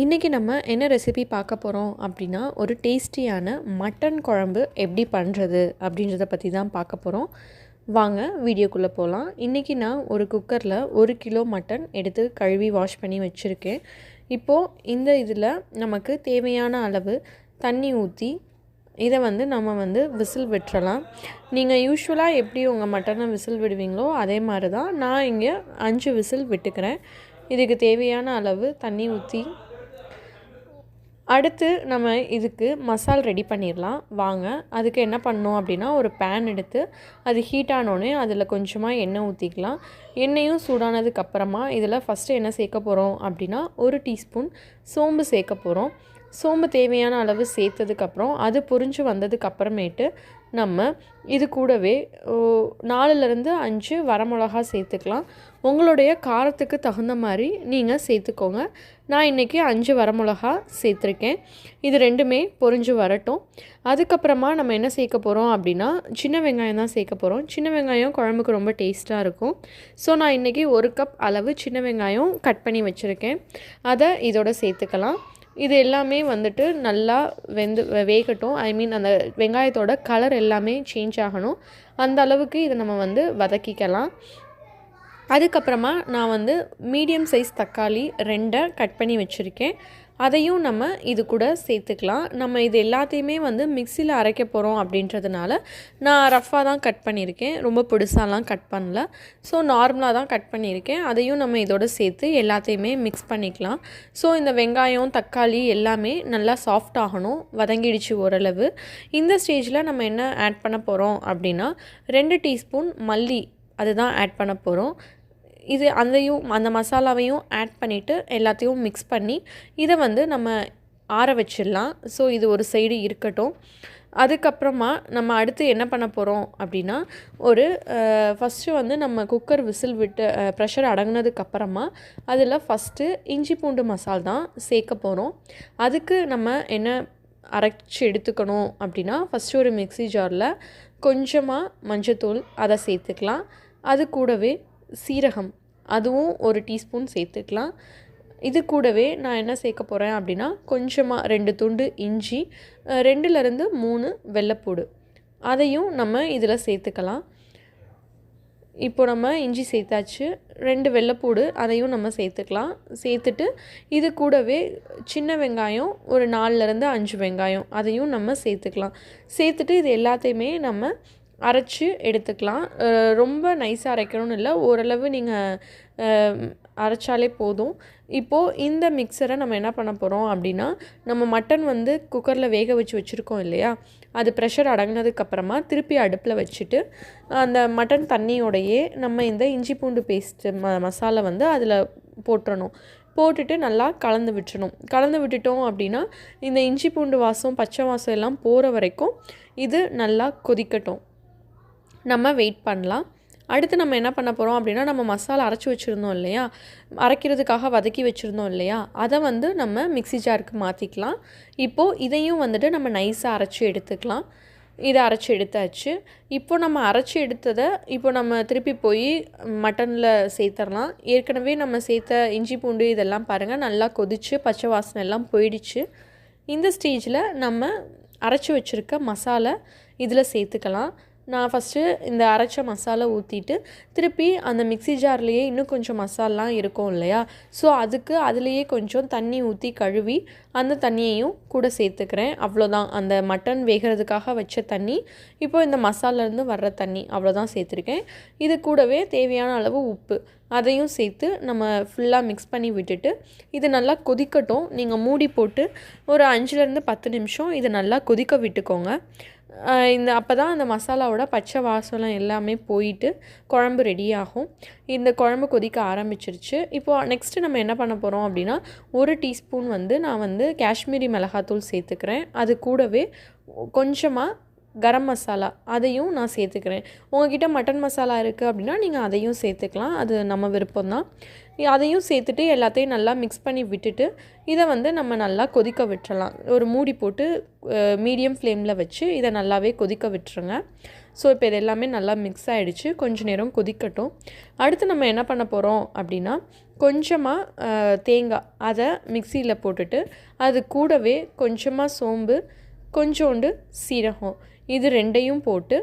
இன்றைக்கி நம்ம என்ன ரெசிபி பார்க்க போகிறோம் அப்படின்னா ஒரு டேஸ்டியான மட்டன் குழம்பு எப்படி பண்ணுறது அப்படின்றத பற்றி தான் பார்க்க போகிறோம் வாங்க வீடியோக்குள்ளே போகலாம் இன்றைக்கி நான் ஒரு குக்கரில் ஒரு கிலோ மட்டன் எடுத்து கழுவி வாஷ் பண்ணி வச்சுருக்கேன். இப்போது இந்த இதில் நமக்கு தேவையான அளவு தண்ணி ஊற்றி இதை வந்து நம்ம வந்து விசில் விட்டுறலாம். நீங்கள் யூஸ்வலாக எப்படி உங்கள் மட்டனை விசில் விடுவீங்களோ அதே மாதிரி தான் நான் இங்கே அஞ்சு விசில் விட்டுக்கிறேன். இதுக்கு தேவையான அளவு தண்ணி ஊற்றி அடுத்து நம்ம இதுக்கு மசால் ரெடி பண்ணிடலாம் வாங்க அதுக்கு என்ன பண்ணோம் அப்படின்னா ஒரு பேன் எடுத்து அது ஹீட் ஆனோடனே அதில் கொஞ்சமாக எண்ணெய் ஊற்றிக்கலாம் எண்ணெயும் சூடானதுக்கு அப்புறமா இதில் ஃபஸ்ட்டு என்ன சேர்க்க போகிறோம் அப்படின்னா ஒரு டீஸ்பூன் சோம்பு சேர்க்க போகிறோம் சோம்பு தேவையான அளவு சேர்த்ததுக்கப்புறம் அது பொறிஞ்சு வந்ததுக்கு அப்புறமேட்டு நம்ம இது கூடவே ஓ, நாலுலேருந்து அஞ்சு வரமிளகா சேர்த்துக்கலாம். உங்களுடைய காரத்துக்கு தகுந்த மாதிரி நீங்கள் சேர்த்துக்கோங்க. நான் இன்றைக்கி அஞ்சு வரமிளகா சேர்த்துருக்கேன். இது ரெண்டுமே பொரிஞ்சு வரட்டும். அதுக்கப்புறமா நம்ம என்ன சேர்க்க போகிறோம் அப்படின்னா சின்ன வெங்காயம் தான் சேர்க்க போகிறோம் சின்ன வெங்காயம் குழம்புக்கு ரொம்ப டேஸ்ட்டாக இருக்கும். ஸோ நான் இன்றைக்கி ஒரு கப் அளவு சின்ன வெங்காயம் கட் பண்ணி வச்சுருக்கேன். அதை இதோட சேர்த்துக்கலாம். இது எல்லாமே வந்துட்டு நல்லா வெந்து வேகட்டும். ஐ மீன் அந்த வெங்காயத்தோட கலர் எல்லாமே சேஞ்ச் ஆகணும். அந்த அளவுக்கு இதை நம்ம வந்து வதக்கிக்கலாம். அதுக்கப்புறமா நான் வந்து மீடியம் சைஸ் தக்காளி ரெண்டை கட் பண்ணி வச்சுருக்கேன். அதையும் நம்ம இது கூட சேர்த்துக்கலாம். நம்ம இது எல்லாத்தையுமே வந்து மிக்சியில் அரைக்க போகிறோம் அப்படின்றதுனால நான் ரஃப்பாக தான் கட் பண்ணியிருக்கேன். ரொம்ப பொடிசாலாம் கட் பண்ணல. ஸோ நார்மலாக தான் கட் பண்ணியிருக்கேன். அதையும் நம்ம இதோட சேர்த்து எல்லாத்தையுமே மிக்ஸ் பண்ணிக்கலாம். ஸோ இந்த வெங்காயம் தக்காளி எல்லாமே நல்லா சாஃப்ட் ஆகணும். வதங்கிடுச்சு ஓரளவு. இந்த ஸ்டேஜில் நம்ம என்ன ஆட் பண்ண போகிறோம் அப்படின்னா ரெண்டு டீஸ்பூன் மல்லி அதுதான் ஆட் பண்ண போகிறோம் இது அதையும் அந்த மசாலாவையும் ஆட் பண்ணிவிட்டு எல்லாத்தையும் மிக்ஸ் பண்ணி இதை வந்து நம்ம ஆற வச்சிடலாம். ஸோ இது ஒரு சைடு இருக்கட்டும். அதுக்கப்புறமா நம்ம அடுத்து என்ன பண்ண போகிறோம் அப்படின்னா ஒரு ஃபஸ்ட்டு வந்து நம்ம குக்கர் விசில் விட்டு ப்ரெஷர் அடங்கினதுக்கப்புறமா அதில் ஃபஸ்ட்டு இஞ்சி பூண்டு மசால் தான் சேர்க்க போகிறோம் அதுக்கு நம்ம என்ன அரைச்சி எடுத்துக்கணும் அப்படின்னா ஃபஸ்ட்டு ஒரு மிக்ஸி ஜாரில் கொஞ்சமாக மஞ்சத்தூள் அதை சேர்த்துக்கலாம். அது கூடவே சீரகம். அதுவும் ஒரு டீஸ்பூன் சேர்த்துக்கலாம். இது கூடவே நான் என்ன சேர்க்க போகிறேன் அப்படின்னா கொஞ்சமாக ரெண்டு துண்டு இஞ்சி ரெண்டுலேருந்து மூணு வெள்ளைப்பூடு. அதையும் நம்ம இதில் சேர்த்துக்கலாம். இப்போ நம்ம இஞ்சி சேர்த்தாச்சு ரெண்டு வெள்ளைப்பூடு அதையும் நம்ம சேர்த்துக்கலாம். சேர்த்துட்டு இது கூடவே சின்ன வெங்காயம் ஒரு நாலுலேருந்து அஞ்சு வெங்காயம் அதையும் நம்ம சேர்த்துக்கலாம். சேர்த்துட்டு இது எல்லாத்தையுமே நம்ம அரைச்சி எடுத்துக்கலாம். ரொம்ப நைஸாக அரைக்கணும்னு இல்லை. ஓரளவு நீங்கள் அரைச்சாலே போதும். இப்போது இந்த மிக்சரை நம்ம என்ன பண்ண போகிறோம் அப்படின்னா நம்ம மட்டன் வந்து குக்கரில் வேக வச்சு வச்சுருக்கோம் இல்லையா? அது ப்ரெஷர் அடங்கினதுக்கப்புறமா திருப்பி அடுப்பில் வச்சுட்டு அந்த மட்டன் தண்ணியோடையே நம்ம இந்த இஞ்சி பூண்டு பேஸ்ட்டு ம மசாலா வந்து அதில் போட்டுறணும். போட்டுட்டு நல்லா கலந்து விட்டுறணும். கலந்து விட்டுட்டோம் அப்படின்னா இந்த இஞ்சி பூண்டு வாசம் பச்சை வாசம் எல்லாம் போகிற வரைக்கும் இது நல்லா கொதிக்கட்டும். நம்ம வெயிட் பண்ணலாம். அடுத்து நம்ம என்ன பண்ண போகிறோம் அப்படின்னா நம்ம மசாலா அரைச்சி வச்சுருந்தோம் இல்லையா? அரைக்கிறதுக்காக வதக்கி வச்சுருந்தோம் இல்லையா? அதை வந்து நம்ம மிக்ஸி ஜாருக்கு மாற்றிக்கலாம் இப்போது இதையும் வந்துட்டு நம்ம நைஸாக அரைச்சி எடுத்துக்கலாம். இதை அரைச்சி எடுத்தாச்சு. இப்போ நம்ம அரைச்சி எடுத்ததை இப்போ நம்ம திருப்பி போய் மட்டனில் சேர்த்துடலாம் ஏற்கனவே நம்ம சேர்த்த இஞ்சி பூண்டு இதெல்லாம் பாருங்கள் நல்லா கொதிச்சு பச்சை வாசனை எல்லாம் போயிடுச்சு. இந்த ஸ்டேஜில் நம்ம அரைச்சி வச்சுருக்க மசாலா இதில் சேர்த்துக்கலாம். நான் ஃபஸ்ட்டு இந்த அரைச்ச மசாலா ஊற்றிட்டு திருப்பி அந்த மிக்ஸி ஜார்லேயே இன்னும் கொஞ்சம் மசாலாம் இருக்கும் இல்லையா? ஸோ அதுக்கு அதுலேயே கொஞ்சம் தண்ணி ஊற்றி கழுவி அந்த தண்ணியையும் கூட சேர்த்துக்கிறேன். அவ்வளோதான். அந்த மட்டன் வேகிறதுக்காக வச்ச தண்ணி இப்போ இந்த மசாலேருந்து வர்ற தண்ணி அவ்வளோதான் சேர்த்துருக்கேன். இது கூடவே தேவையான அளவு உப்பு அதையும் சேர்த்து நம்ம ஃபுல்லாக மிக்ஸ் பண்ணி விட்டுட்டு இது நல்லா கொதிக்கட்டும். நீங்கள் மூடி போட்டு ஒரு அஞ்சுலேருந்து பத்து நிமிஷம் இதை நல்லா கொதிக்க விட்டுக்கோங்க. இந்த அப்போ தான் அந்த மசாலாவோட பச்சை வாசலம் எல்லாமே போயிட்டு குழம்பு ரெடி ஆகும் இந்த குழம்பு கொதிக்க ஆரம்பிச்சிருச்சு. இப்போது நெக்ஸ்ட்டு நம்ம என்ன பண்ண போகிறோம் அப்படின்னா ஒரு டீஸ்பூன் வந்து நான் வந்து காஷ்மீரி மிளகாத்தூள் சேர்த்துக்கிறேன். அது கூடவே கொஞ்சமாக கரம் மசாலா அதையும் நான் சேர்த்துக்கிறேன். உங்ககிட்ட மட்டன் மசாலா இருக்குது அப்படின்னா நீங்கள் அதையும் சேர்த்துக்கலாம். அது நம்ம விருப்பம்தான். அதையும் சேர்த்துட்டு எல்லாத்தையும் நல்லா மிக்ஸ் பண்ணி விட்டுட்டு இதை வந்து நம்ம நல்லா கொதிக்க விட்டுறலாம். ஒரு மூடி போட்டு மீடியம் ஃப்ளேமில் வச்சு இதை நல்லாவே கொதிக்க விட்டுருங்க. ஸோ இப்போ இது எல்லாமே நல்லா மிக்ஸ் ஆகிடுச்சு கொஞ்சம் நேரம் கொதிக்கட்டும். அடுத்து நம்ம என்ன பண்ண போகிறோம் அப்படின்னா கொஞ்சமாக தேங்காய் அதை மிக்சியில் போட்டுட்டு அது கூடவே கொஞ்சமாக சோம்பு கொஞ்சோண்டு சீரகம். இது ரெண்டையும் போட்டு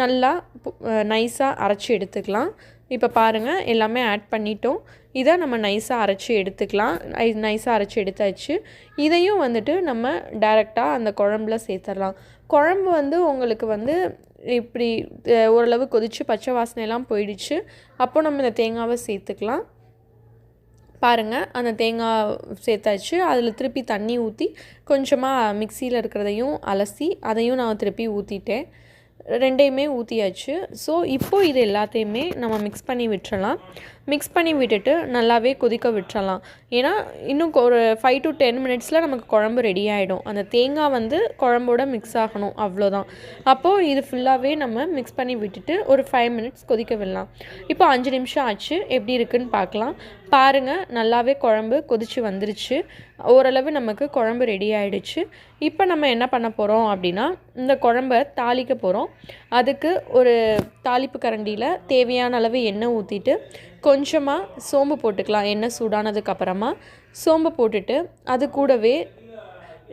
நல்லா நைஸாக அரைச்சி எடுத்துக்கலாம். இப்போ பாருங்கள் எல்லாமே ஆட் பண்ணிட்டோம். இதை நம்ம நைஸாக அரைச்சி எடுத்துக்கலாம். நைஸாக அரைச்சி எடுத்தாச்சு. இதையும் வந்துட்டு நம்ம டைரெக்டாக அந்த குழம்புல சேர்த்துடலாம். குழம்பு வந்து உங்களுக்கு வந்து இப்படி ஓரளவு கொதித்து பச்சை வாசனையெல்லாம் போயிடுச்சு. அப்போ நம்ம இந்த தேங்காவை சேர்த்துக்கலாம். பாருங்கள் அந்த தேங்காய் சேர்த்தாச்சு. அதில் திருப்பி தண்ணி ஊற்றி கொஞ்சமாக மிக்சியில் இருக்கிறதையும் அலசி அதையும் நான் திருப்பி ஊற்றிட்டேன் ரெண்டையுமே ஊற்றியாச்சு ஸோ இப்போது இது எல்லாத்தையுமே நம்ம மிக்ஸ் பண்ணி விட்டுறலாம். மிக்ஸ் பண்ணி விட்டுட்டு நல்லாவே கொதிக்க விட்டுறலாம். ஏன்னா இன்னும் ஒரு ஃபைவ் டு டென் மினிட்ஸில் நமக்கு குழம்பு ரெடி ஆகிடும் அந்த தேங்காய் வந்து குழம்போட மிக்ஸ் ஆகணும் அவ்வளோதான். அப்போது இது ஃபுல்லாகவே நம்ம மிக்ஸ் பண்ணி விட்டுட்டு ஒரு ஃபைவ் மினிட்ஸ் கொதிக்க விடலாம். இப்போ அஞ்சு நிமிஷம் ஆச்சு எப்படி இருக்குன்னு பார்க்கலாம். பாருங்கள் நல்லாவே குழம்பு கொதிச்சு வந்துருச்சு. ஓரளவு நமக்கு குழம்பு ரெடி ஆகிடுச்சு இப்போ நம்ம என்ன பண்ண போகிறோம் அப்படின்னா இந்த குழம்ப தாளிக்க போகிறோம் அதுக்கு ஒரு தாளிப்பு கரண்டியில் தேவையான அளவு எண்ணெய் ஊற்றிட்டு கொஞ்சமாக சோம்பு போட்டுக்கலாம் எண்ணெய் சூடானதுக்கு அப்புறமா. சோம்பு போட்டுட்டு அது கூடவே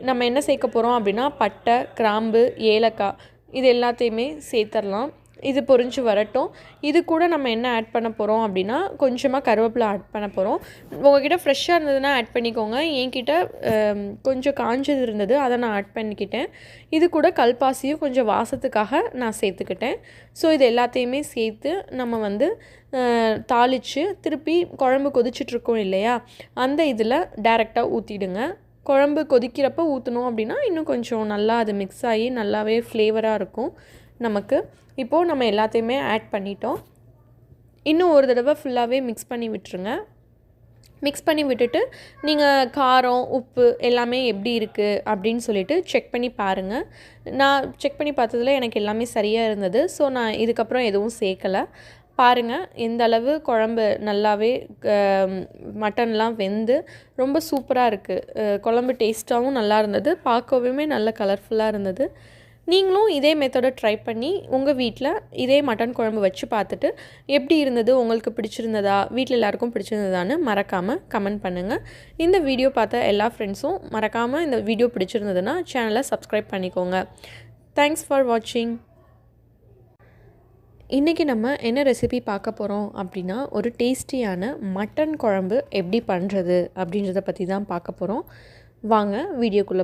நம்ம என்ன சேர்க்க போகிறோம் அப்படின்னா பட்டை கிராம்பு ஏலக்காய் இது எல்லாத்தையுமே சேர்த்துடலாம் இது பொரிஞ்சு வரட்டும். இது கூட நம்ம என்ன ஆட் பண்ண போகிறோம் அப்படின்னா கொஞ்சமாக கருவேப்பிலை ஆட் பண்ண போகிறோம் உங்ககிட்ட ஃப்ரெஷ்ஷாக இருந்ததுன்னா ஆட் பண்ணிக்கோங்க. என்கிட்ட கொஞ்சம் காஞ்சது இருந்தது அதை நான் ஆட் பண்ணிக்கிட்டேன். இது கூட கல்பாசியும் கொஞ்சம் வாசத்துக்காக நான் சேர்த்துக்கிட்டேன். ஸோ இது எல்லாத்தையுமே சேர்த்து நம்ம வந்து தாளித்து திருப்பி குழம்பு கொதிச்சிட்ருக்கோம் இல்லையா? அந்த இதில் டேரெக்டாக ஊற்றிடுங்க குழம்பு கொதிக்கிறப்ப ஊற்றணும் அப்படின்னா இன்னும் கொஞ்சம் நல்லா அது மிக்ஸ் ஆகி நல்லாவே ஃப்ளேவராக இருக்கும். நமக்கு. இப்போது நம்ம எல்லாத்தையுமே ஆட் பண்ணிட்டோம். இன்னும் ஒரு தடவை ஃபுல்லாகவே மிக்ஸ் பண்ணி விட்டுருங்க. மிக்ஸ் பண்ணி விட்டுட்டு நீங்கள் காரம் உப்பு எல்லாமே எப்படி இருக்குது அப்படின்னு சொல்லிவிட்டு செக் பண்ணி பாருங்கள் நான் செக் பண்ணி பார்த்ததுல எனக்கு எல்லாமே சரியாக இருந்தது. ஸோ நான் இதுக்கப்புறம் எதுவும் சேர்க்கலை. பாருங்கள் எந்த அளவு குழம்பு நல்லாவே க- மட்டன்லாம் வெந்து ரொம்ப சூப்பராக இருக்குது குழம்பு டேஸ்ட்டாகவும் நல்லா இருந்தது. பார்க்கவுமே நல்ல கலர்ஃபுல்லாக இருந்தது. நீங்களும் இதே மெத்தடை ட்ரை பண்ணி உங்கள் வீட்டில் இதே மட்டன் குழம்பு வச்சு பார்த்துட்டு எப்படி இருந்தது உங்களுக்கு பிடிச்சிருந்ததா வீட்டில் எல்லாருக்கும் பிடிச்சிருந்ததான்னு மறக்காமல் கமெண்ட் பண்ணுங்கள் இந்த வீடியோ பார்த்த எல்லா ஃப்ரெண்ட்ஸும் மறக்காமல் இந்த வீடியோ பிடிச்சிருந்ததுன்னா சேனலை சப்ஸ்கிரைப் பண்ணிக்கோங்க. தேங்க்ஸ் ஃபார் வாட்சிங் இன்றைக்கி நம்ம என்ன ரெசிபி பார்க்க போகிறோம் அப்படின்னா ஒரு டேஸ்டியான மட்டன் குழம்பு எப்படி பண்ணுறது அப்படின்றத பற்றி தான் பார்க்க போகிறோம் வாங்க வீடியோக்குள்ளே